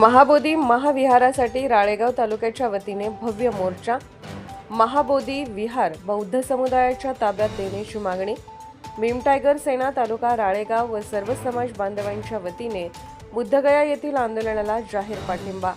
महाबोधी महाविहारासाठी राळेगाव तालुक्याच्या वतीने भव्य मोर्चा महाबोधी विहार बौद्ध समुदायाच्या ताब्यात देण्याची मागणी भीम टायगर सेना तालुका राळेगाव व सर्व समाज बांधवांच्या वतीने बुद्धगया येथील आंदोलनाला जाहीर पाठिंबा.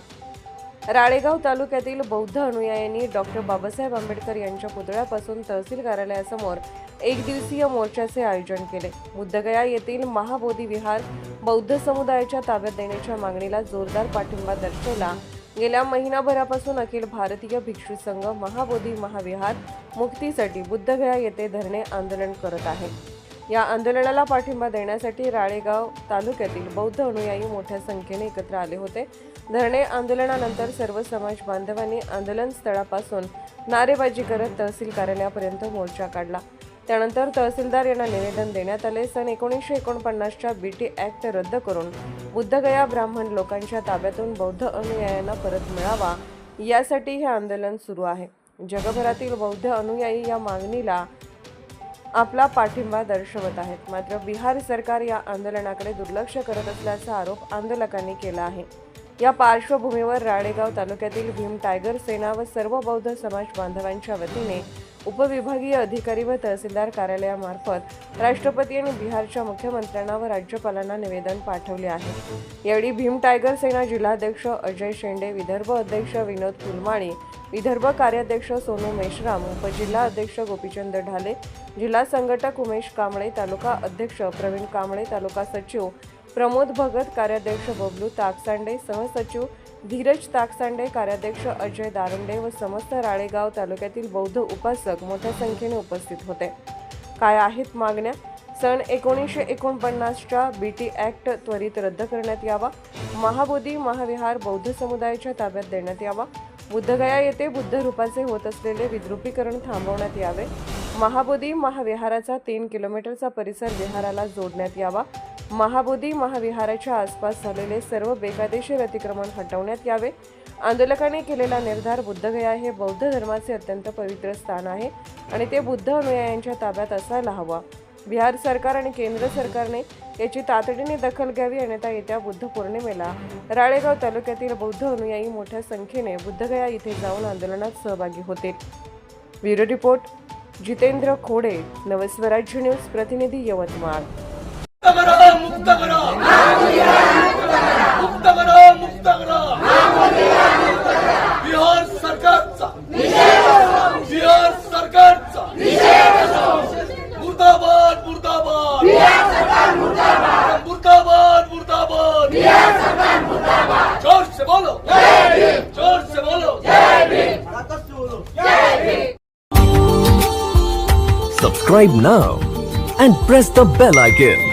राळेगाव तालुक्यातील बौद्ध अनुयायांनी डॉक्टर बाबासाहेब आंबेडकर यांच्या पुतळ्यापासून तहसील कार्यालयासमोर एक दिवसीय मोर्चाचे आयोजन केले. बुद्धगया येथील महाबोधी विहार बौद्ध समुदायाच्या ताब्यात देण्याच्या मागणीला जोरदार पाठिंबा दर्शवला. गेल्या महिनाभरापासून अखिल भारतीय भिक्षू संघ महाबोधी महाविहार मुक्तीसाठी बुद्धगया येथे धरणे आंदोलन करत आहे. या आंदोलनाला पाठिंबा देण्यासाठी राळेगाव तालुक्यातील बौद्ध अनुयायी मोठ्या संख्येने एकत्र आले होते. धरणे आंदोलनानंतर सर्व समाज बांधवांनी आंदोलन स्थळापासून नारेबाजी करत तहसील कार्यालयापर्यंत मोर्चा काढला. त्यानंतर तहसीलदार यांना निवेदन देण्यात आले. सन एकोणीसशे एकोणपन्नासच्या बी टी ॲक्ट रद्द करून बुद्धगया ब्राह्मण लोकांच्या ताब्यातून बौद्ध अनुयायांना परत मिळावा यासाठी हे आंदोलन सुरू आहे. जगभरातील बौद्ध अनुयायी या मागणीला आपला पाठिंबा दर्शवत आहेत. मात्र बिहार सरकार या आंदोलनाकडे दुर्लक्ष करत असल्याचा आरोप आंदोलकांनी केला आहे. या पार्श्वभूमीवर राळेगाव तालुक्यातील भीम टायगर सेना व सर्व बौद्ध समाज बांधवांच्या वतीने उपविभागीय अधिकारी व तहसीलदार कार्यालयामार्फत राष्ट्रपती आणि बिहारच्या मुख्यमंत्र्यांना व राज्यपालांना निवेदन पाठवले आहे. यावेळी भीम टायगर सेना जिल्हाध्यक्ष अजय शेंडे विदर्भ अध्यक्ष विनोद फुलमाणी विदर्भ कार्याध्यक्ष सोनू मेश्राम उपजिल्हा अध्यक्ष गोपीचंद ढाले जिल्हा संघटक उमेश कांबळे तालुका अध्यक्ष प्रवीण कांबळे तालुका सचिव प्रमोद भगत कार्याध्यक्ष बबलू ताकसांडे सहसचिव धीरज ताकसांडे कार्याध्यक्ष अजय दारुंडे व समस्त राळेगाव तालुक्यातील बौद्ध उपासक मोठ्या संख्येने उपस्थित होते. काय आहेत मागण्या? सन एकोणीसशे एकोणपन्नासच्या बी टी ॲक्ट त्वरित रद्द करण्यात यावा. महाबोधी महाविहार बौद्ध समुदायाच्या ताब्यात देण्यात यावा. बुद्धगया येथे बुद्ध रूपाचे होत असलेले विद्रुपीकरण थांबवण्यात यावे. महाबोधी महाविहाराचा तीन किलोमीटरचा परिसर विहाराला जोडण्यात यावा. महाबोधी महाविहाराच्या आसपास झालेले सर्व बेकायदेशीर अतिक्रमण हटवण्यात यावे. आंदोलकांनी केलेला निर्धार बुद्धगया हे बौद्ध धर्माचे अत्यंत पवित्र स्थान आहे आणि ते बुद्ध अनुयायांच्या ताब्यात असायला हवा. बिहार सरकार आणि केंद्र सरकारने याची तातडीने दखल घ्यावी अन्यथा येत्या बुद्ध पौर्णिमेला राळेगाव तालुक्यातील बौद्ध अनुयायी मोठ्या संख्येने बुद्धगया इथे जाऊन आंदोलनात सहभागी होते. Bureau report Jitendra Khode Navswarajya news प्रतिनिधी यवतमाळ. मुक्त करा मुक्त करा मुक्त करा बिहार सरकारचा बिहार सरकारचा मुर्दाबाद मुर्दाबाद मुर्दाबाद मुर्दाबाद जोर से बोलो जोर से बोलो Subscribe now and press the bell icon.